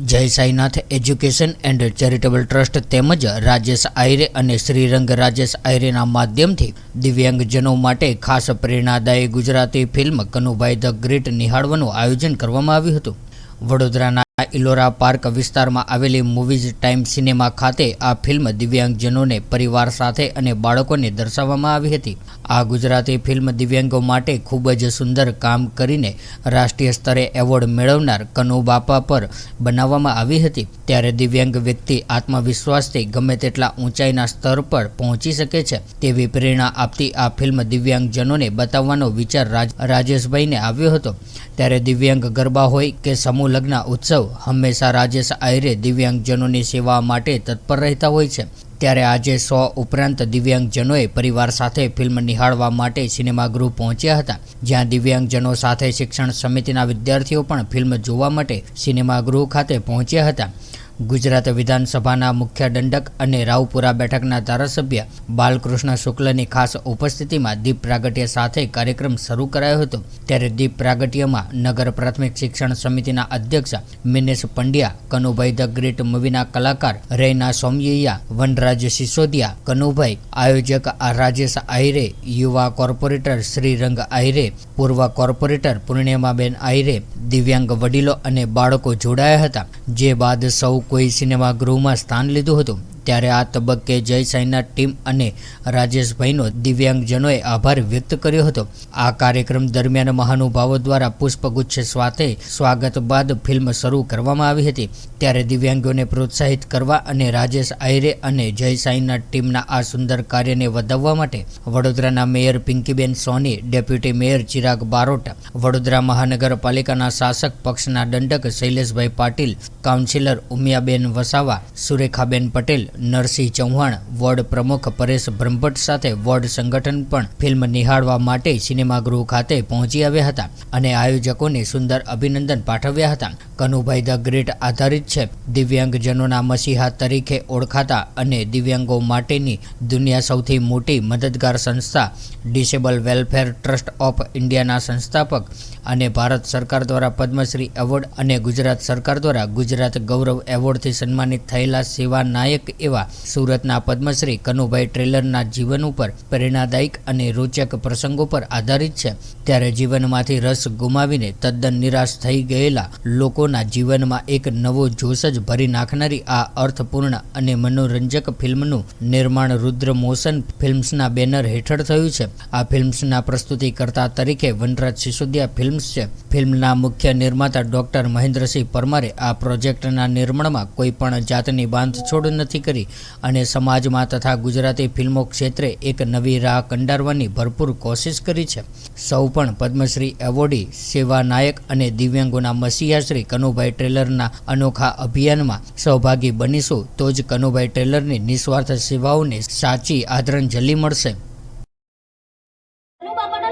જય Sainath education and charitable trust તેમજ રાજેશ આયરે અને શ્રીરંગ રાજેશ આયરેના માધ્યમથી દિવ્યાંગજનો માટે ખાસ પ્રેરણાદાયી Gujarati film Kanubhai the great નિહાળવાનું આયોજન કરવામાં આવ્યું હતું. વડોદરાના ઇલોરા પાર્ક વિસ્તારમાં આવેલી મૂવીઝ ટાઈમ સિનેમા ખાતે આ ફિલ્મ દિવ્યાંગજનોને પરિવાર સાથે અને બાળકોને દર્શાવવામાં આવી હતી. આ ગુજરાતી ફિલ્મ દિવ્યાંગો માટે ખૂબ જ સુંદર કામ કરીને રાષ્ટ્રીય સ્તરે એવોર્ડ મેળવનાર કનુ બાપા પર બનાવવામાં આવી હતી. ત્યારે દિવ્યાંગ વ્યક્તિ આત્મવિશ્વાસથી ગમે તેટલા ઊંચાઈના સ્તર પર પહોંચી શકે છે, તેવી પ્રેરણા આપતી આ ફિલ્મ દિવ્યાંગજનોને બતાવવાનો વિચાર રાજ, રાજેશભાઈને આવ્યો હતો. ત્યારે દિવ્યાંગ ગરબા હોય કે સમૂહ લગ્ન ઉત્સવ હંમેશા રાજેશ આયરે દિવ્યાંગજનોની સેવા માટે તત્પર રહેતા હોય છે. ત્યારે આજે સો ઉપરાંત દિવ્યાંગજનોએ પરિવાર સાથે ફિલ્મ નિહાળવા માટે સિનેમાગૃહ પહોંચ્યા હતા. જ્યાં દિવ્યાંગજનો સાથે શિક્ષણ સમિતિના વિદ્યાર્થીઓ પણ ફિલ્મ જોવા માટે સિનેમાગૃહ ખાતે પહોંચ્યા હતા. ગુજરાત વિધાનસભાના મુખ્ય દંડક અને રાવપુરા બેઠકના ધારાસભ્ય બાલકૃષ્ણ શુક્લની ખાસ ઉપસ્થિતિમાં દીપ પ્રાગટ્ય સાથે કાર્યક્રમ શરૂ કરાયો હતો. ત્યારે દીપ પ્રાગટ્યમાં નગર પ્રાથમિક શિક્ષણ સમિતિના અધ્યક્ષ મિનેશ પંડ્યા, કનુભાઈ ધ ગ્રેટ મૂવીના કલાકાર રૈના સોમયૈયા વનરાજ સિસોદિયા, કનુભાઈ આયોજક રાજેશ આહિરે, યુવા કોર્પોરેટર શ્રીરંગ આહિરે, પૂર્વ કોર્પોરેટર પૂર્ણિમાબેન આહિરે, દિવ્યાંગ વડીલો અને બાળકો જોડાયા હતા. જે બાદ સૌ કોઈ સિનેમાગૃહમાં સ્થાન લીધું હતું. ત્યારે આ તબક્કે જય સાંઈના ટીમ અને રાજેશભાઈનો દિવ્યાંગજનોએ આભાર વ્યક્ત કર્યો હતો. આ કાર્યક્રમ દરમિયાન મહાનુભાવો દ્વારા પુષ્પગુચ્છ સાથે સ્વાગત બાદ ફિલ્મ શરૂ કરવામાં આવી હતી. ત્યારે દિવ્યાંગોને પ્રોત્સાહિત કરવા અને રાજેશ આયરે અને જય સાંઈના ટીમના આ સુંદર કાર્યને વધાવવા માટે વડોદરાના mayor Pinkiben Soni, deputy mayor Chirag Barot, Vadodara મહાનગરપાલિકાના શાસક પક્ષના દંડક શૈલેષભાઈ પાટીલ, કાઉન્સિલર ઉમિયાબેન વસાવા, સુરેખાબેન પટેલ નરસિંહ ચૌહાણ, વોર્ડ પ્રમુખ પરેશ બ્રહ્મભટ્ટ સાથે વોર્ડ સંગઠન પણ ફિલ્મ નિહાળવા માટે સિનેમાગૃહ ખાતે પહોંચી આવ્યા હતા અને આયોજકોને સુંદર અભિનંદન પાઠવ્યા હતા. કનુભાઈ ધ ગ્રેટ આધારિત છે. દિવ્યાંગજનોના મસીહા તરીકે ઓળખાતા અને દિવ્યાંગો માટેની દુનિયા સૌથી મોટી મદદગાર સંસ્થા ડિસેબલ વેલફેર ટ્રસ્ટ ઓફ ઇન્ડિયાના સંસ્થાપક અને ભારત સરકાર દ્વારા પદ્મશ્રી એવોર્ડ અને ગુજરાત સરકાર દ્વારા ગુજરાત ગૌરવ એવોર્ડથી સન્માનિત થયેલા સેવા નાયક એવા સુરતના પદ્મશ્રી કનુભાઈ ટ્રેલરના જીવન ઉપર પ્રેરણાદાયક અને રોચક પ્રસંગો પર આધારિત છે. ત્યારે જીવનમાંથી રસ ગુમાવીને તદ્દન નિરાશ થઈ ગયેલા લોકોના જીવનમાં એક નવો જોશ જ ભરી નાખનારી આ અર્થપૂર્ણ અને મનોરંજક ફિલ્મનું નિર્માણ રુદ્ર મોશન ફિલ્મ્સના બેનર હેઠળ થયું છે. આ ફિલ્મ્સના પ્રસ્તુતિકર્તા તરીકે વનરાજ સિસોદિયા ફિલ્મ્સ છે. ફિલ્મના મુખ્ય નિર્માતા ડોક્ટર મહેન્દ્રસિંહ પરમારે આ પ્રોજેક્ટના નિર્માણમાં કોઈ પણ જાતની બાંધછોડ નથી કરી અને સમાજમાં તથા ગુજરાતી ફિલ્મો ક્ષેત્રે એક નવી રાહ કંડારવાની ભરપૂર કોશિશ કરી છે. સૌ પણ પદ્મશ્રી એવોર્ડી સેવા નાયક અને દિવ્યાંગોના મસીહા શ્રી કનુભાઈ ટ્રેલરના અનોખા અભિયાનમાં સહભાગી બનીશું તો જ કનુભાઈ ટ્રેલરની નિસ્વાર્થ સેવાઓને સાચી આદરાંજલિ મળશે.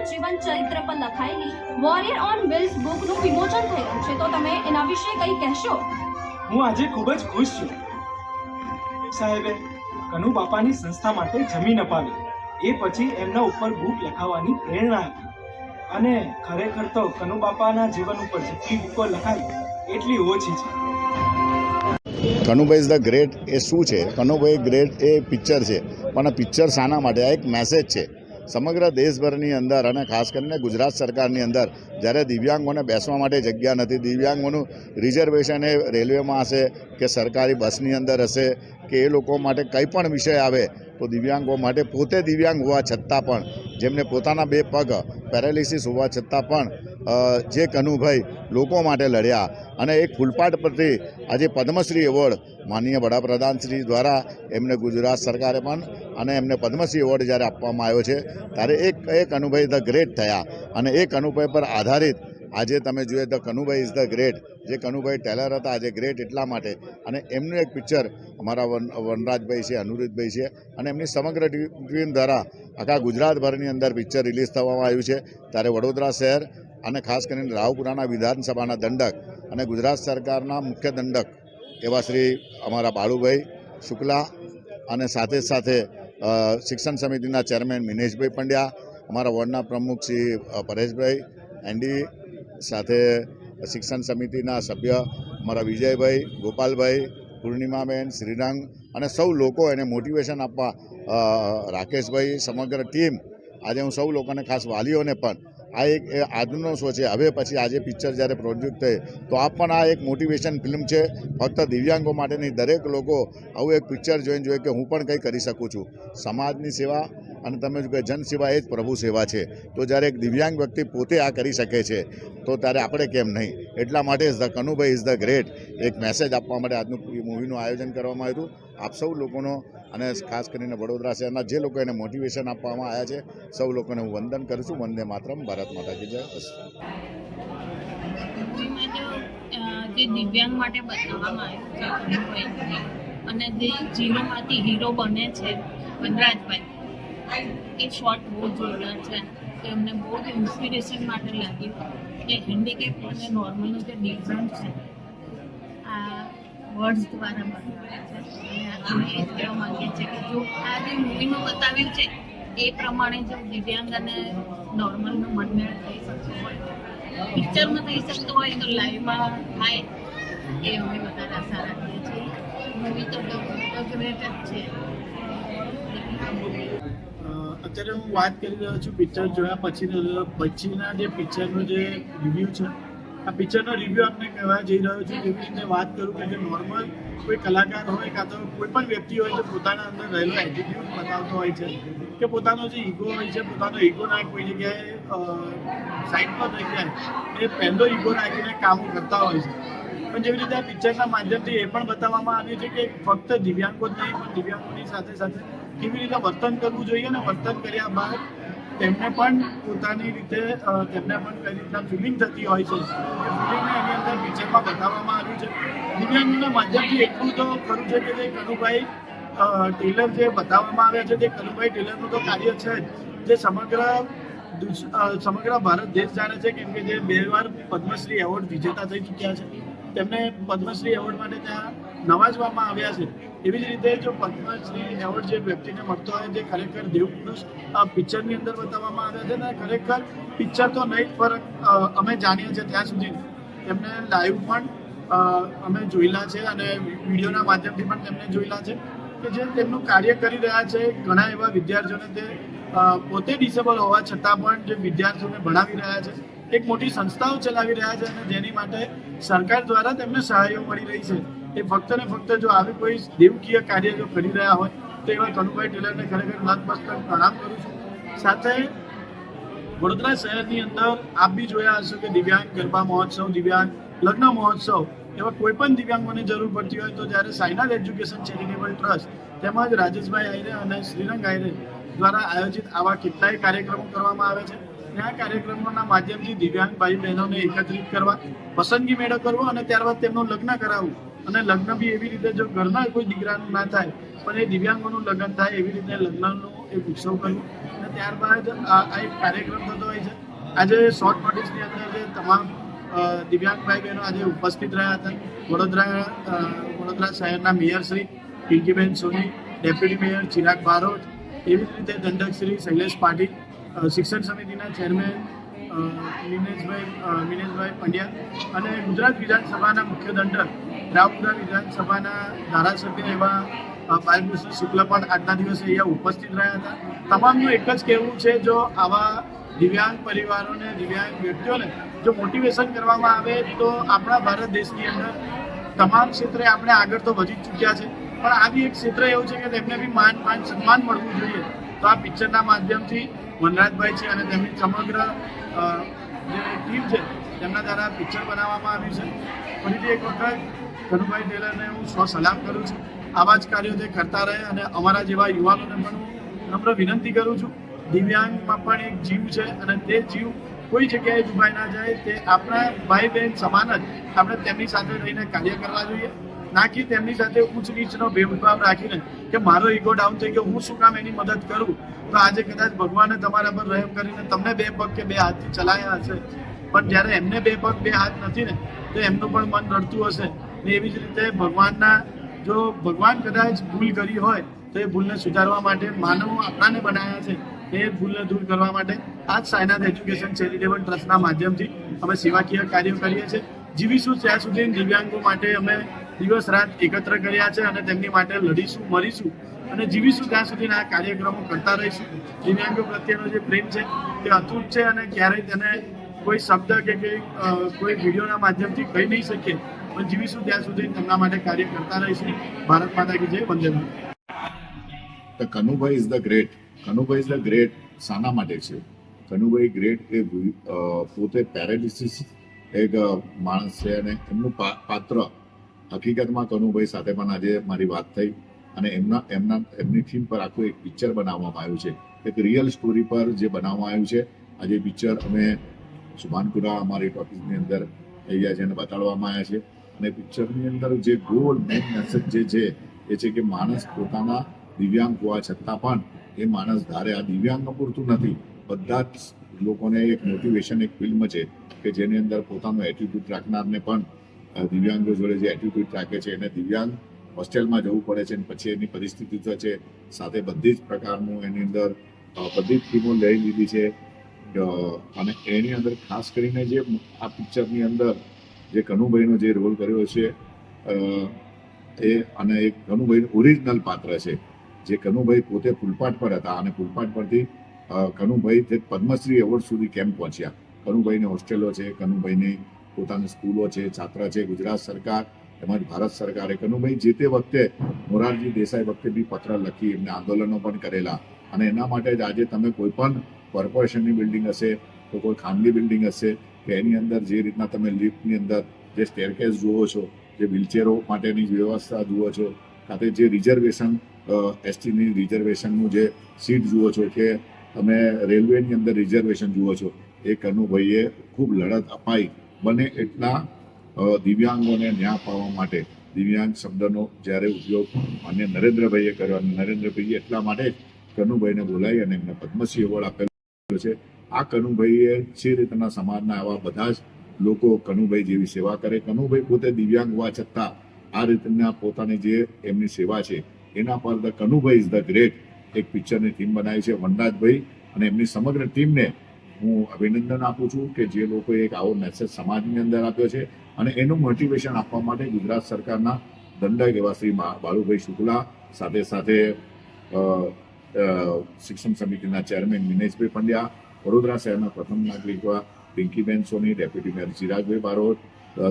જીવન ચરિત્ર પર લખાયેલી વોરિયર ઓન વ્હીલ્સ બુકનું વિમોચન થયું છે. તો તમે એના વિશે કંઈ કહેશો? હું આજે ખૂબ જ ખુશ છું. સાહેબે કનુ બાપાની સંસ્થા માટે જમીન અપાવી. એ પછી એમના ઉપર બુક લખાવવાની પ્રેરણા આપી. અને ખરેખર તો કનુ બાપાના જીવન ઉપર જેટલી બુકો લખાઈ એટલી ઓછી છે. કનુભાઈ ઇઝ ધ ગ્રેટ એ શું છે? કનુભાઈ ગ્રેટ એ પિક્ચર છે. પણ આ પિક્ચર શાના માટે? આ એક મેસેજ છે. સમગ્ર દેશભરની અંદર અને ખાસ કરીને ગુજરાત સરકારની અંદર જ્યારે દિવ્યાંગોને બેસવા માટે જગ્યા નથી, દિવ્યાંગોનું રિઝર્વેશન એ રેલવેમાં હશે કે સરકારી બસની અંદર હશે કે એ લોકો માટે કંઈ પણ વિષય આવે, તો દિવ્યાંગો માટે પોતે દિવ્યાંગ હોવા છતાં પણ, જેમને પોતાના બે પગ પેરાલિસિસ હોવા છતાં પણ જે કનુભાઈ લોકો માટે લડ્યા અને એક ફૂલપાટ પરથી આજે પદ્મશ્રી એવોર્ડ માનનીય વડાપ્રધાન શ્રી દ્વારા એમને ગુજરાત સરકારે પણ અને એમને પદ્મશ્રી એવોર્ડ જ્યારે આપવામાં આવ્યો છે, ત્યારે એક એક કનુભાઈ ધ ગ્રેટ થયા અને એ કનુભાઈ પર આધારિત આજે તમે જોઈએ તો કનુભાઈ ઇઝ ધ ગ્રેટ, જે કનુભાઈ ટેલર હતા આજે ગ્રેટ એટલા માટે અને એમનું એક પિક્ચર અમારા વન, વનરાજભાઈ છે અનુરુદ્ધભાઈ છે અને એમની સમગ્ર ટીમ દ્વારા આખા ગુજરાતભરની અંદર પિક્ચર રિલીઝ થવામાં આવ્યું છે. ત્યારે વડોદરા શહેર અને ખાસ કરીને રાવપુરાના વિધાનસભાના દંડક અને ગુજરાત સરકારના મુખ્ય દંડક એવા શ્રી અમારા બાળુભાઈ શુક્લા અને સાથે સાથે શિક્ષણ સમિતિના ચેરમેન મિનેશભાઈ પંડ્યા, અમારા વોર્ડના પ્રમુખ શ્રી પરેશભાઈ એનડી સાથે શિક્ષણ સમિતિના સભ્ય અમારા વિજયભાઈ, ગોપાલભાઈ, પૂર્ણિમાબેન, શ્રીરંગ અને સૌ લોકો એને મોટિવેશન આપવા રાકેશભાઈ સમગ્ર ટીમ. આજે હું સૌ લોકોને ખાસ વાલીઓને પણ આ એક આજનો શો છે. હવે પછી આજે પિક્ચર જ્યારે પ્રોડ્યુસ થઈ, તો આ પણ આ એક મોટિવેશન ફિલ્મ છે. ફક્ત દિવ્યાંગો માટે નહીં, દરેક લોકો આવું એક પિક્ચર જોઈને જોઈએ કે હું પણ કંઈ કરી શકું છું. સમાજની સેવા અને તમે જો કે જન સેવા એ જ પ્રભુ સેવા છે, તો જ્યારે એક દિવ્યાંગ વ્યક્તિ પોતે આ કરી શકે છે, તો ત્યારે આપણે કેમ નહીં? એટલા માટે is the Kanubhai is the great. એક મેસેજ આપવા માટે આજનું મૂવીનું આયોજન કરવામાં આવ્યું હતું. આપ સૌ લોકોનો અને ખાસ કરીને વડોદરા શહેરના જે લોકો એને મોટિવેશન આપવામાં આવ્યા છે, સૌ લોકોને હું વંદન કરું છું. વંદે માતરમ, ભારત માતા કી જય જે દિવ્યાંગ માટે બતાવવામાં આવ્યું છે, અને જે ઝીરોમાંથી હીરો બને છે, વનરાજભાઈ. એ શોર્ટ બહુ જોરદાર છે તો એમને બહુ જ ઇન્સ્પિરેશન માટે લાગ્યું. કે હેન્ડીકેપ અને નોર્મલનું જે ડિફરન્સ છે, આ વર્ડ્સ દ્વારા બતાવ્યા છે. અમે એ કહેવા માંગીએ છીએ કે જો આ જે મૂવીમાં બતાવ્યું છે, એ પ્રમાણે જો દિવ્યાંગ અને નોર્મલનો મનમેળ થઈ શકતો હોય પિક્ચરમાં થઈ શકતો હોય, તો લાઈવમાં થાય, એ અમે વધારે આશા રાખીએ છીએ. મૂવી તો ગ્રેટ જ છે. અત્યારે હું વાત કરી રહ્યો છું પિક્ચર જોયા પછી પછીના જે પિક્ચરનો જે રિવ્યૂ છે, આ પિક્ચરનો રિવ્યૂ આપને કહેવા જઈ રહ્યો છું જેવી રીતે વાત કરું કે જે નોર્મલ કોઈ કલાકાર હોય કાં તો કોઈ પણ વ્યક્તિ હોય જે પોતાના અંદર રહેલો એટીટ્યુડ બતાવતો હોય છે કે પોતાનો જે ઈગો હોય છે, પોતાનો ઈગો ના કોઈ જગ્યાએ સાઈડ પર જાય એ પહેલો ઈગો રાખીને કામ કરતા હોય છે. પણ જેવી રીતે આ પિક્ચરના માધ્યમથી એ પણ બતાવવામાં આવ્યું છે કે ફક્ત દિવ્યાંગો જ નહીં પણ દિવ્યાંગોની સાથે સાથે કેવી રીતે વર્તન કરવું જોઈએ અને વર્તન કર્યા બાદ તેમને પણ પોતાની રીતે તેમને પણ કઈ રીતના ફિલિંગ થતી હોય છે. એ ફિલિંગને એની અંદર પિક્ચરમાં બતાવવામાં આવ્યું છે. દિવ્યાંગોના માધ્યમથી એટલું તો ખરું છે કે જે કનુભાઈ ટેલર જે બતાવવામાં આવ્યા છે તે કનુભાઈ ટેલરનું તો કાર્ય છે જે. સમગ્ર સમગ્ર ભારત દેશ જાણે છે, કેમ કે જે બે વાર પદ્મશ્રી એવોર્ડ વિજેતા થઈ ચૂક્યા છે. તેમને પદ્મશ્રી એવોર્ડ માટે ત્યાં નવાજવામાં આવ્યા છે. એવી જ રીતે જો પદ્મશ્રી એવોર્ડ જે વ્યક્તિને મળતો હોય જે ખરેખર દેવપુરુષ પિક્ચરની અંદર બતાવવામાં આવ્યા છે ને ખરેખર પિક્ચર તો નહીં ફરક અમે જાણીએ છીએ ત્યાં સુધી. તેમને લાઈવ પણ અમે જોયેલા છે અને વિડીયોના માધ્યમથી પણ તેમને જોયેલા છે કે જે તેમનું કાર્ય કરી રહ્યા છે. ઘણા એવા વિદ્યાર્થીઓને તે પોતે ડિસેબલ હોવા છતાં પણ જે વિદ્યાર્થીઓને ભણાવી રહ્યા છે એક મોટી સંસ્થાઓ ચલાવી રહ્યા છે અને જેની માટે સરકાર દ્વારા તેમને સહાયો મળી રહી છે. એ ફક્ત ને ફક્ત જો આવી કોઈ દેવકીય કાર્ય જો કરી રહ્યા હોય, તો એવા કનુભાઈ ટેલરને ખરેખર નતમસ્તક પ્રણામ કરું છું. સાથે વડોદરા શહેરની અંદર આપ બી જોયા હશો કે દિવ્યાંગ ગરબા મહોત્સવ, દિવ્યાંગ લગ્ન મહોત્સવ એવા કોઈ પણ દિવ્યાંગોને જરૂર પડતી હોય તો જ્યારે સાયનાલ એજ્યુકેશન ચેરિટેબલ ટ્રસ્ટ તેમજ રાજેશભાઈ આયરે અને શ્રીરંગ આયરે દ્વારા આયોજિત આવા કેટલાય કાર્યક્રમો કરવામાં આવે છે. આ કાર્યક્રમોના માધ્યમથી દિવ્યાંગ ભાઈ બહેનોને એકત્રિત કરવા, પસંદગી મેળો કરવો અને ત્યારબાદ તેમનું લગ્ન કરાવવું. અને લગ્ન બી એવી રીતે જો ઘરના કોઈ દીકરાનું ના થાય, પણ એ દિવ્યાંગોનું લગ્ન થાય એવી રીતે લગ્નનું એક ઉત્સવ કર્યું. અને ત્યારબાદ આ એક કાર્યક્રમ થતો હોય છે. આજે શોર્ટ નોટિસની અંદર જે તમામ દિવ્યાંગ ભાઈ બહેનો આજે ઉપસ્થિત રહ્યા હતા. વડોદરા વડોદરા શહેરના mayor Shri Pinkiben Soni, deputy mayor Chirag Barot, એવી જ રીતે દંડક શ્રી શૈલેષ પાટીલ શિક્ષણ સમિતિના ચેરમેન મિનેશભાઈ મિનેશભાઈ પંડ્યા અને ગુજરાત વિધાનસભાના મુખ્ય દંડક, રાવપુરા વિધાનસભાના ધારાસભ્ય એવા બાલકૃષ્ણ શુક્લ પણ આજના દિવસે અહીંયા ઉપસ્થિત રહ્યા હતા. તમામનું એક જ કહેવું છે, જો આવા દિવ્યાંગ પરિવારોને, દિવ્યાંગ વ્યક્તિઓને જો મોટિવેશન કરવામાં આવે, તો આપણા ભારત દેશની અંદર તમામ ક્ષેત્રે આપણે આગળ તો વધી ચૂક્યા છે. પણ આ એક ક્ષેત્ર એવું છે કે તેમને બી માન માન, સન્માન મળવું જોઈએ. તો આ પિક્ચરના માધ્યમથી વનરાજભાઈ છે અને તેમની સમગ્ર જે ટીમ છે, તેમના દ્વારા પિક્ચર બનાવવામાં આવ્યું છે. ફરીથી એક વખત કનુભાઈ ટેલરને હું સ્વ સલામ કરું છું. આવા જ કાર્યો તે કરતા રહે અને અમારા જેવા યુવાનોને પણ હું નમ્ર વિનંતી કરું છું. દિવ્યાંગમાં પણ એક જીવ છે અને તે જીવ કોઈ જગ્યાએ ડૂબાઈ ના જાય, તે આપણા ભાઈ બહેન સમાન જ આપણે તેમની સાથે રહીને કાર્ય કરવા જોઈએ. ના કે તેમની સાથે ઉચ્ચ નીચનો ભેદભાવ રાખીને કે મારો ઈગો ડાઉન થઈ ગયો, હું શું કામ એની મદદ કરું? તો આજે કદાચ ભગવાને તમારા પર રહેમ કરીને તમને બે પગ કે બે હાથથી ચલાયા હશે. પણ જ્યારે એમને બે પગ, બે હાથ નથી ને, તો એમનું પણ મન રડતું હશે. ને એવી જ રીતે ભગવાનના જો ભગવાન કદાચ ભૂલ કરી હોય, તો એ ભૂલને સુધારવા માટે માનવો આપણાને બનાવ્યા છે. એ ભૂલને દૂર કરવા માટે આ જ સાયનાથ એજ્યુકેશન ચેરિટેબલ ટ્રસ્ટના માધ્યમથી અમે સેવાકીય કાર્યો કરીએ છીએ. જીવીશું ત્યાં સુધી દિવ્યાંગો માટે અમે દિવસ રાત એકત્ર કર્યા છે અને તેમની માટે લડીશું, મરીશું અને જીવીશું ત્યાં સુધી આ કાર્યક્રમો કરતા રહીશું. દિવ્યાંગો પ્રત્યેનો જે પ્રેમ છે તે અતૂટ છે અને ક્યારેય તેને કોઈ શબ્દ કે કોઈ વિડીયોના માધ્યમથી કહી નહીં શકીએ. પણ જીવીશું ત્યાં સુધી તેમના માટે કાર્ય કરતા રહીશું. ભારત માતા કી જય, વંદે માતરમ. Kanubhai is the great Kanubhai is the great શાના માટે છે? કનુભાઈ ગ્રેટ એ પોતે પેરાલિસિસ એક માણસ છે અને એમનું પાત્ર હકીકતમાં કનુભાઈ સાથે પણ આજે મારી વાત થઈ અને એમના એમના એમની થીમ પર આખું એક પિક્ચર બનાવવામાં આવ્યું છે. એક રિયલ સ્ટોરી પર જે બનાવવામાં આવ્યું છે. આજે પિક્ચર અમે સુભાનપુરા અમારી ટોપિકની અંદર થઈ ગયા છે અને બતાડવામાં આવ્યા છે. અને પિક્ચરની અંદર જે ગોલ મેઇન મેસેજ જે છે, એ છે કે માણસ પોતાના દિવ્યાંગ હોવા છતાં પણ એ માણસ ધારે. આ દિવ્યાંગ પૂરતું નથી. બધા જ લોકોને એક મોટિવેશન એક ફિલ્મ છે કે જેની અંદર પોતાનો એટીટ્યુડ રાખનારને પણ દિવ્યાંગો જોડે જે એટીટ્યુડ રાખે છે, એને દિવ્યાંગ હોસ્ટેલમાં જવું પડે છે અને પછી એની પરિસ્થિતિ તો છે, સાથે બધી જ પ્રકારનું એની અંદર બધી જ ફિલ્મો લઈ લીધી છે. અને એની અંદર ખાસ કરીને જે આ પિક્ચરની અંદર જે કનુભાઈનો જે રોલ કર્યો છે એ અને એક કનુભાઈ ઓરિજિનલ પાત્ર છે, જે કનુભાઈ પોતે ફૂલપાટ પર હતા અને ફૂલપાટ પરથી કનુભાઈ પદ્મશ્રી એવોર્ડ સુધી કેમ પહોંચ્યા. કનુભાઈની હોસ્ટેલો છે, કનુભાઈની પોતાની સ્કૂલો છે, છાત્ર છે, ગુજરાત સરકાર, તેમજ ભારત સરકારે કનુભાઈ જે તે વખતે મોરારજી દેસાઈ વખતે બી પત્ર લખી એમને આંદોલનો પણ કરેલા. અને એના માટે જ આજે તમે કોઈ પણ કોર્પોરેશનની બિલ્ડિંગ હશે, તો કોઈ ખાનગી બિલ્ડિંગ હશે, કે એની અંદર જે રીતના તમે લિફ્ટની અંદર જે સ્ટેરકેસ જુઓ છો, જે વ્હીલચેરો માટેની વ્યવસ્થા જુઓ છો કાતે જે રિઝર્વેશન એસટીની રિઝર્વેશનનું જે સીટ જુઓ છો, કે તમે રેલવેની અંદર રિઝર્વેશન જુઓ છો, એ કનુભાઈએ ખૂબ લડત અપાઈ. બને એટલા દિવ્યાંગોને ન્યાય પાવા માટે દિવ્યાંગ શબ્દનો જ્યારે ઉપયોગ માન્ય નરેન્દ્રભાઈએ કર્યો અને નરેન્દ્રભાઈએ એટલા માટે કનુભાઈને બોલાવી અને એમને પદ્મશ્રી એવોર્ડ આપેલો છે. આ કનુભાઈએ જે રીતના સમાજના આવા બધા જ લોકો કનુભાઈ જેવી સેવા કરે? કનુભાઈ પોતે દિવ્યાંગ હોવા છતાં આ રીતના પોતાની જે એમની સેવા છે, એના પર the Kanubhai is the great એક પિક્ચરની ટીમ બનાવી છે. વનરાજભાઈ અને એમની સમગ્ર ટીમને હું અભિનંદન આપું છું કે જે લોકોએ એક આવો મેસેજ સમાજની અંદર આપ્યો છે અને એનું મોટિવેશન આપવા માટે ગુજરાત સરકારના દંડક એવા શ્રી બાળુભાઈ શુક્લા સાથે સાથે શિક્ષણ સમિતિના ચેરમેન મિનેશભાઈ પંડ્યા, વડોદરા શહેરના પ્રથમ નાગરિક પિંકીબેન સોની ડેપ્યુટી મેયર ચિરાગભાઈ બારોટ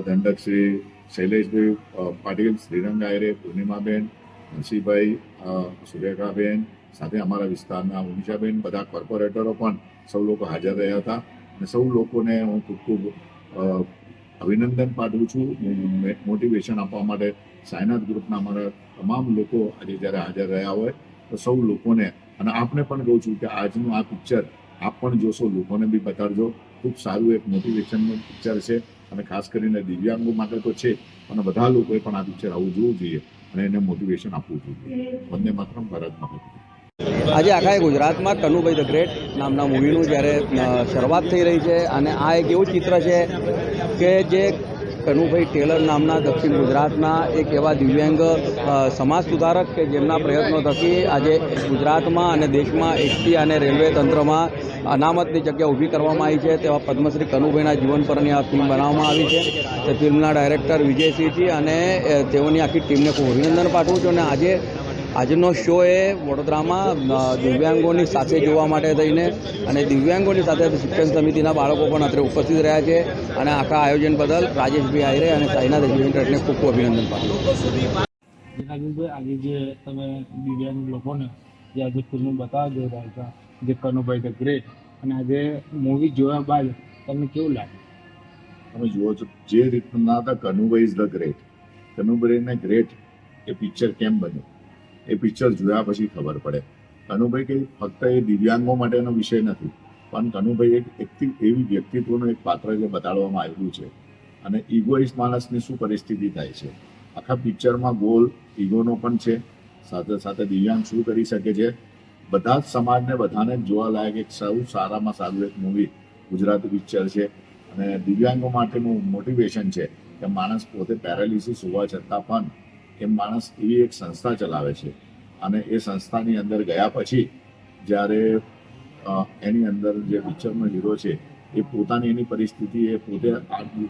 દંડક શ્રી શૈલેષભાઈ પાટીલ, શ્રીરંગ આયરે, પૂર્ણિમાબેન, હંસીભાઈ સુરેખાબેન, સાથે અમારા વિસ્તારના ઉમિશાબેન બધા કોર્પોરેટરો પણ સૌ લોકો હાજર રહ્યા હતા અને સૌ લોકોને હું ખૂબ ખૂબ અભિનંદન પાઠવું છું મોટિવેશન આપવા માટે સાયનાથ ગ્રુપના અમારા તમામ લોકો આજે જ્યારે હાજર રહ્યા હોય તો સૌ લોકોને અને આપને પણ કહું છું કે આજનું આ પિક્ચર આપ પણ જોશો લોકોને બી બતાડજો. ખૂબ સારું એક મોટિવેશનનું પિક્ચર છે અને ખાસ કરીને દિવ્યાંગો માટે તો છે અને બધા લોકોએ પણ આ પિક્ચર આવું જોવું જોઈએ અને એને મોટિવેશન આપવું જોઈએ. વંદે માત્રમ ભારત માતા આજે આખા ગુજરાતમાં કનુભાઈ ધ ગ્રેટ નામના મૂવીનું જ્યારે શરૂઆત થઈ રહી છે અને આ એક એવું ચિત્ર છે કે જે કનુભાઈ ટેલર નામના દક્ષિણ ગુજરાતના એક એવા દિવ્યાંગ સમાજ સુધારક કે જેમના પ્રયત્નો થકી આજે ગુજરાતમાં અને દેશમાં એસટી અને રેલવે તંત્રમાં અનામતની જગ્યા ઊભી કરવામાં આવી છે. તેવા પદ્મશ્રી કનુભાઈના જીવન પરની આ ફિલ્મ બનાવવામાં આવી છે. તે ફિલ્મના ડાયરેક્ટર વિજયસિંહજી અને તેઓની આખી ટીમને ખૂબ અભિનંદન પાઠવું છું અને આજે આજનો શો એ વડોદરામાં દિવ્યાંગોની સાથે જોવા માટે થઈને અને દિવ્યાંગોની સાથે શિક્ષણ સમિતિના બાળકો પણ અત્રે ઉપસ્થિત રહ્યા છે અને આખા આયોજન બદલ રાજેશભાઈ આયરે અને સાઈનાથ એજ્યુકેશન ટ્રસ્ટને ખૂબ ખૂબ અભિનંદન પાઠવું આજે જે તમે દિવ્યાંગ લોકોને જે આજે ફિલ્મ બતાવવા જઈ રહ્યા હતા જે કનુભાઈ ધ ગ્રેટ અને આજે મૂવી જોયા બાદ તમને કેવું લાગે? તમે જુઓ છો જે રીતના હતા કનુભાઈ ઇઝ ધ ગ્રેટ. કનુભાઈને ગ્રેટ એ પિક્ચર કેમ બન્યું? એ પિક્ચર જોયા પછી ખબર પડે. કનુભાઈ કે ફક્ત એ દિવ્યાંગો માટેનો વિષય નથી, પણ કનુભાઈ એક એકથી એવી વ્યક્તિત્વનું એક પાત્ર જે બતાડવામાં આવ્યું છે. અને ઇગોઇસ્ટ માણસની શું પરિસ્થિતિ થાય છે? આખા પિક્ચરમાં ગોલ, ઈગોનો પણ છે. સાથે સાથે દિવ્યાંગ શું કરી શકે છે? બધા જ સમાજને બધાને જોવા લાયક એક સૌ સારામાં સારું એક મૂવી ગુજરાતી પિક્ચર છે. અને દિવ્યાંગો માટેનું મોટિવેશન છે કે માણસ પોતે પેરાલિસિસ હોવા છતાં પણ એ માણસ એવી એક સંસ્થા ચલાવે છે. અને એ સંસ્થાની અંદર ગયા પછી જ્યારે એની અંદર જે પિક્ચરનો હીરો છે, એ પોતાની એની પરિસ્થિતિ, એ પોતે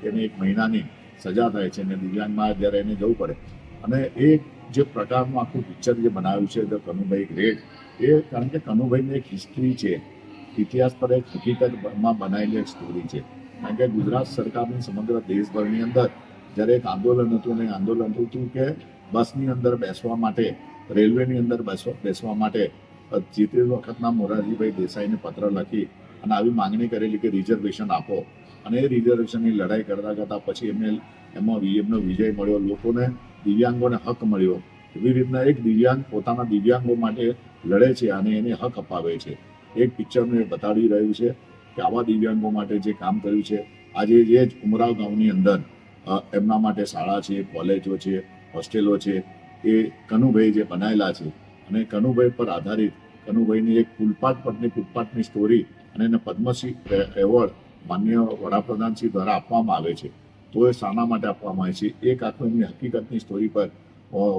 એને એક મહિનાની સજા થાય છે અને દિવ્યાંગમાં જ્યારે એને જવું પડે. અને એ જે પ્રકારનું આખું પિક્ચર જે બનાવ્યું છે ધ કનુભાઈ ગ્રેટ એ કારણ કે કનુભાઈની એક હિસ્ટ્રી છે. ઇતિહાસ પર એક હકીકતમાં બનાવેલી એક સ્ટોરી છે. કારણ કે ગુજરાત સરકારની સમગ્ર દેશભરની અંદર જ્યારે એક આંદોલન હતું અને આંદોલન હતું કે બસની અંદર બેસવા માટે રેલવેની અંદર બેસવા બેસવા માટે અ, જે તે વખતના મોરારજીભાઈ દેસાઈને પત્ર લખી અને આવી માંગણી કરેલી કે રિઝર્વેશન આપો. અને એ રિઝર્વેશનની લડાઈ કરતા કરતાં પછી એમને એમાં એમનો વિજય મળ્યો લોકોને દિવ્યાંગોને હક મળ્યો. એવી રીતના એક દિવ્યાંગ પોતાના દિવ્યાંગો માટે લડે છે અને એને હક અપાવે છે. એક પિક્ચર મેં બતાડી રહ્યું છે કે આવા દિવ્યાંગો માટે જે કામ કર્યું છે. આજે જે જ ઉમરાવ ગામની અંદર એમના માટે શાળા છે કોલેજો છે હોસ્ટેલો છે, એ કનુભાઈ જે બનાવેલા છે અને કનુભાઈ પર આધારિત કનુભાઈની એક ફૂલપાટ પટની ફૂટપાટની સ્ટોરી અને એને પદ્મશ્રી એવોર્ડ માન્ય વડાપ્રધાનશ્રી દ્વારા આપવામાં આવે છે. તો એ શાના માટે આપવામાં આવે છે. એક આખો એમની હકીકતની સ્ટોરી પર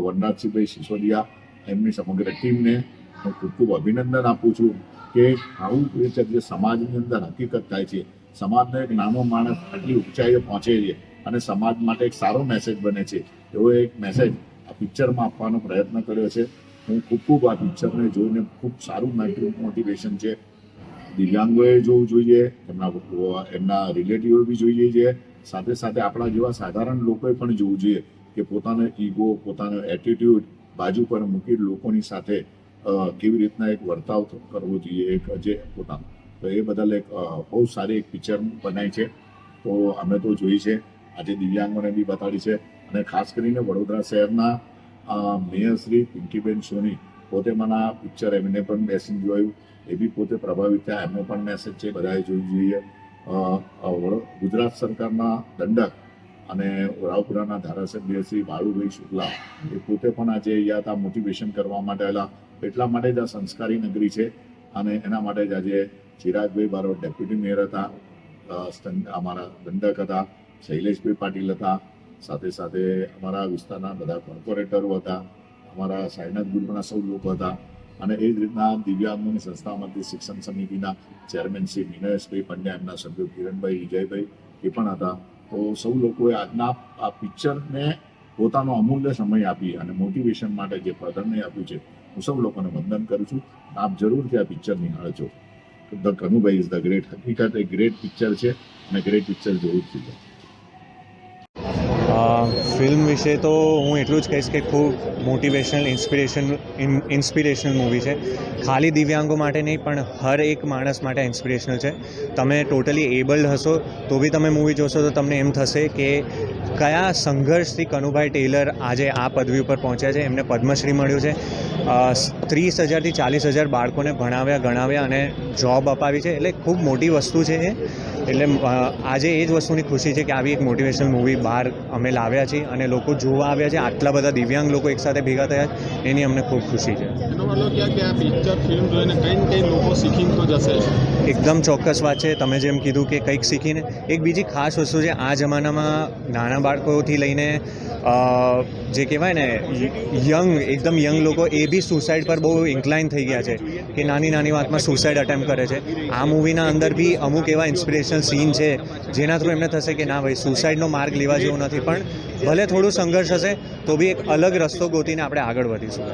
વનરાજસિંહભાઈ સિસોદિયા એમની સમગ્ર ટીમને હું ખૂબ ખૂબ અભિનંદન આપું છું કે આવું રીતે જે સમાજની અંદર હકીકત થાય છે. સમાજનો એક નાનો માણસ આટલી ઊંચાઈએ પહોંચે છે અને સમાજ માટે એક સારો મેસેજ બને છે. એવો એક મેસેજ આ પિક્ચરમાં આપવાનો પ્રયત્ન કર્યો છે. હું ખૂબ ખૂબ આ પિક્ચરને જોઈને ખૂબ સારું મોટિવેશન છે. દિવ્યાંગોએ જોવું જોઈએ. એમના એમના રિલેટિવો બી જોઈએ છે. સાથે સાથે આપણા જેવા સાધારણ લોકોએ પણ જોવું જોઈએ કે પોતાનો ઈગો પોતાનો એટીટ્યુડ બાજુ પર મૂકી લોકોની સાથે કેવી રીતના એક વર્તાવ કરવો જોઈએ, એક જે પોતાનો તો એ બદલ એક બહુ સારી એક પિક્ચર બનાવી છે. તો અમે તો જોઈ છે. આજે દિવ્યાંગોને બી બતાડી છે. અને ખાસ કરીને વડોદરા શહેરના મેયર શ્રી પિંકીબેન સોની પોતે મને પિક્ચર એમને પણ બેસીને જોયું. એ બી પોતે પ્રભાવિત થયા. એમનો પણ મેસેજ છે, બધાએ જોવું જોઈએ. ગુજરાત સરકારના દંડક અને રાવપુરાના ધારાસભ્ય શ્રી બાળુભાઈ શુક્લા એ પોતે પણ આજે અહીંયા હતા મોટિવેશન કરવા માટે આવેલા. એટલા માટે જ આ સંસ્કારી નગરી છે અને એના માટે જ આજે ચિરાગભાઈ બારોટ ડેપ્યુટી મેયર હતા. અમારા દંડક હતા. શૈલેષભાઈ પાટીલ હતા. સાથે સાથે અમારા વિસ્તારના બધા કોર્પોરેટરો હતા, અમારા સાયનાથ ગ્રુપના સૌ લોકો હતા અને એ જ રીતના દિવ્યાંગોની સંસ્થામાંથી શિક્ષણ સમિતિના ચેરમેન શ્રી વિનયેશભાઈ પંડ્યા, એમના સભ્યો કિરણભાઈ, વિજયભાઈ એ પણ હતા. તો સૌ લોકોએ આજના આ પિક્ચરને પોતાનો અમૂલ્ય સમય આપી અને મોટિવેશન માટે જે પ્રાધાન્ય આપ્યું છે, હું સૌ લોકોને વંદન કરું છું. આપ જરૂરથી આ picture નિહાળજો. The Kanubhai is the great હકીકત એ ગ્રેટ પિક્ચર છે અને ગ્રેટ પિક્ચર જોવું જ જોઈએ ફિલ્મ વિશે તો હું એટલું જ કહીશ કે ખૂબ મોટિવેશનલ ઇન્સ્પિરેશન ઇન્સ્પિરેશનલ મૂવી છે. ખાલી દિવ્યાંગો માટે નહીં, પણ હર એક માણસ માટે ઇન્સ્પિરેશનલ છે. તમે ટોટલી એબલ્ડ હશો, તો બી તમે મૂવી જોશો તો તમને એમ થશે કે કયા સંઘર્ષથી કનુભાઈ ટેલર આજે આ પદવી ઉપર પહોંચ્યા છે? એમને પદ્મશ્રી મળ્યું છે. ત્રીસ હજારથી ચાલીસ હજાર બાળકોને ભણાવ્યા, ગણાવ્યા અને જોબ અપાવી છે. એટલે ખૂબ મોટી વસ્તુ છે એ. એટલે આજે એ જ વસ્તુની ખુશી છે કે આવી એક મોટિવેશનલ મૂવી બહાર અમે લાવ્યા છીએ અને લોકો જોવા આવ્યા છે. આટલા બધા દિવ્યાંગ લોકો એકસાથે ભેગા થયા એની અમને ખૂબ ખુશી છે. એકદમ ચોક્કસ વાત છે. તમે જેમ કીધું કે કંઈક શીખીને, એક બીજી ખાસ વસ્તુ છે, આ જમાનામાં નાના બાળકોથી લઈને જે કહેવાય ને, યંગ, એકદમ યંગ લોકો, એ બી સુસાઇડ પર બહુ ઇન્ક્લાઇન થઈ ગયા છે કે નાની નાની વાતમાં સુસાઇડ અટેમ્પ કરે છે. આ મૂવીના અંદર બી અમુક એવા ઇન્સ્પિરેશનલ સીન છે, જેના થ્રુ એમને થશે કે ના ભાઈ સુસાઇડનો માર્ગ લેવા જેવો નથી. પણ ભલે થોડું સંઘર્ષ હશે, તો બી એક અલગ રસ્તો ગોતીને આપણે આગળ વધીશું.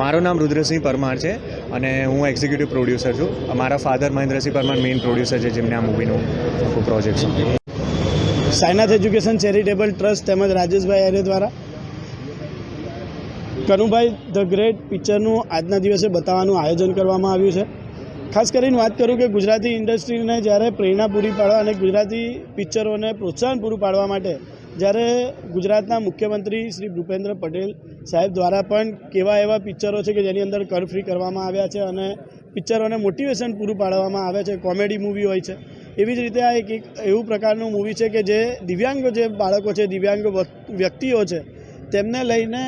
મારું નામ રુદ્રસિંહ પરમાર છે અને હું એક્ઝિક્યુટિવ પ્રોડ્યુસર છું. મારા father Mahendrasinh Parmar main producer છે જેમને આ મૂવીનું આખું પ્રોજેક્ટ છે. સાયનાથ એજ્યુકેશન ચેરિટેબલ ટ્રસ્ટ તેમજ રાજેશભાઈ આર્ય દ્વારા. કનુભાઈ, ધ ગ્રેટ પિક્ચરનું આજના દિવસે બતાવવાનું આયોજન કરવામાં આવ્યું છે. ખાસ કરીને વાત કરું કે ગુજરાતી ઇન્ડસ્ટ્રીને જ્યારે પ્રેરણા પૂરી પાડવા અને ગુજરાતી પિક્ચરોને પ્રોત્સાહન પૂરું પાડવા માટે જ્યારે ગુજરાતના મુખ્યમંત્રી શ્રી ભૂપેન્દ્ર પટેલ સાહેબ દ્વારા પણ કેવા એવા પિક્ચરો છે કે જેની અંદર કર ફ્રી કરવામાં આવ્યા છે અને પિક્ચરોને મોટિવેશન પૂરું પાડવામાં આવે છે, કોમેડી મૂવી હોય છે, એવી જ રીતે આ એક એક એવું પ્રકારનું મૂવી છે કે જે દિવ્યાંગ જે બાળકો છે, દિવ્યાંગ વ્યક્તિઓ છે, તેમને લઈને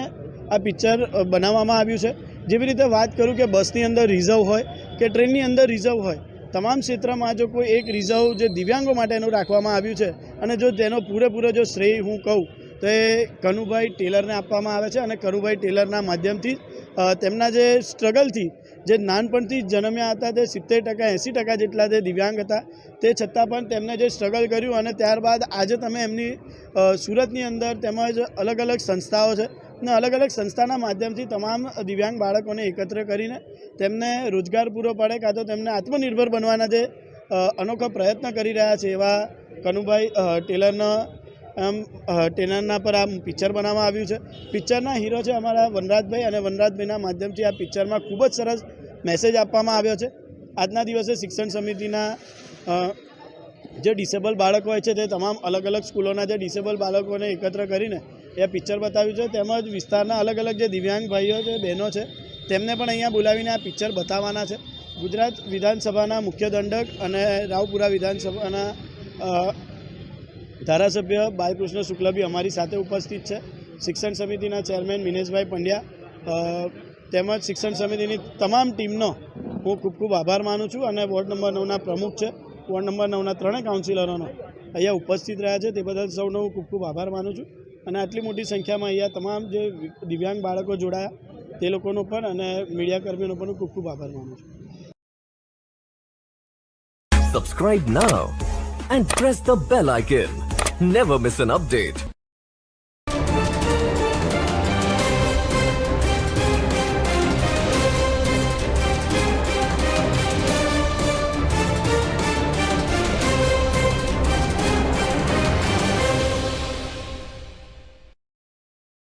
આ પિક્ચર બનાવવામાં આવ્યું છે. જેવી રીતે વાત કરું કે બસની અંદર રિઝર્વ હોય કે ટ્રેનની અંદર રિઝર્વ હોય તમામ ક્ષેત્રમાં જો કોઈ એક રિઝર્વ જે દિવ્યાંગો માટેનું રાખવામાં આવ્યું છે અને જો તેનો પૂરેપૂરો જો શ્રેય હું કહું, તો એ કનુભાઈ ટેલરને આપવામાં આવે છે અને કનુભાઈ ટેલરના માધ્યમથી તેમના જે સ્ટ્રગલથી, જે નાનપણથી જ જન્મ્યા હતા તે સિત્તેર ટકા, એંસી ટકા જેટલા તે દિવ્યાંગ હતા, તે છતાં પણ તેમને જે સ્ટ્રગલ કર્યું અને ત્યારબાદ આજે તમે એમની સુરતની અંદર તેમજ અલગ અલગ સંસ્થાઓ છે ને અલગ અલગ સંસ્થાના માધ્યમથી તમામ દિવ્યાંગ બાળકોને એકત્ર કરીને તેમને રોજગાર પૂરો પાડે કાં તો તેમને આત્મનિર્ભર બનવાના જે અનોખો પ્રયત્ન કરી રહ્યા છે એવા કનુભાઈ ટેલરના, આમ ટેલરના પર આ પિક્ચર બનાવવામાં આવ્યું છે. પિક્ચરના હીરો છે અમારા વનરાજભાઈ અને વનરાજભાઈના માધ્યમથી આ પિક્ચરમાં ખૂબ જ સરસ મેસેજ આપવામાં આવ્યો છે. આજના દિવસે શિક્ષણ સમિતિના જે ડિસેબલ બાળકો હોય છે તે તમામ અલગ અલગ સ્કૂલોના જે ડિસેબલ બાળકોને એકત્ર કરીને એ પિક્ચર બતાવ્યું છે. તેમજ વિસ્તારના અલગ અલગ જે દિવ્યાંગ ભાઈઓ છે, બહેનો છે, તેમને પણ અહીંયા બોલાવીને આ પિક્ચર બતાવવાના છે. ગુજરાત વિધાનસભાના મુખ્ય દંડક અને રાવપુરા વિધાનસભાના ધારાસભ્ય બાલકૃષ્ણ શુક્લબી અમારી સાથે ઉપસ્થિત છે. શિક્ષણ સમિતિના ચેરમેન મિનેશભાઈ પંડ્યા તેમજ શિક્ષણ સમિતિની તમામ ટીમનો હું ખૂબ ખૂબ આભાર માનું છું અને વોર્ડ નંબર નવના પ્રમુખ છે. વોર્ડ નંબર નવના ત્રણેય કાઉન્સિલરોનો અહીંયા ઉપસ્થિત રહ્યા છે. તે બદલ સૌનો હું ખૂબ ખૂબ આભાર માનું છું. અને આટલી મોટી સંખ્યામાં અહીંયા તમામ જે દિવ્યાંગ બાળકો જોડાયા, તે લોકોનો પણ અને મીડિયા કર્મીઓનો પણ ખૂબ ખૂબ આભાર માનું છું subscribe now and press the bell icon never miss an update.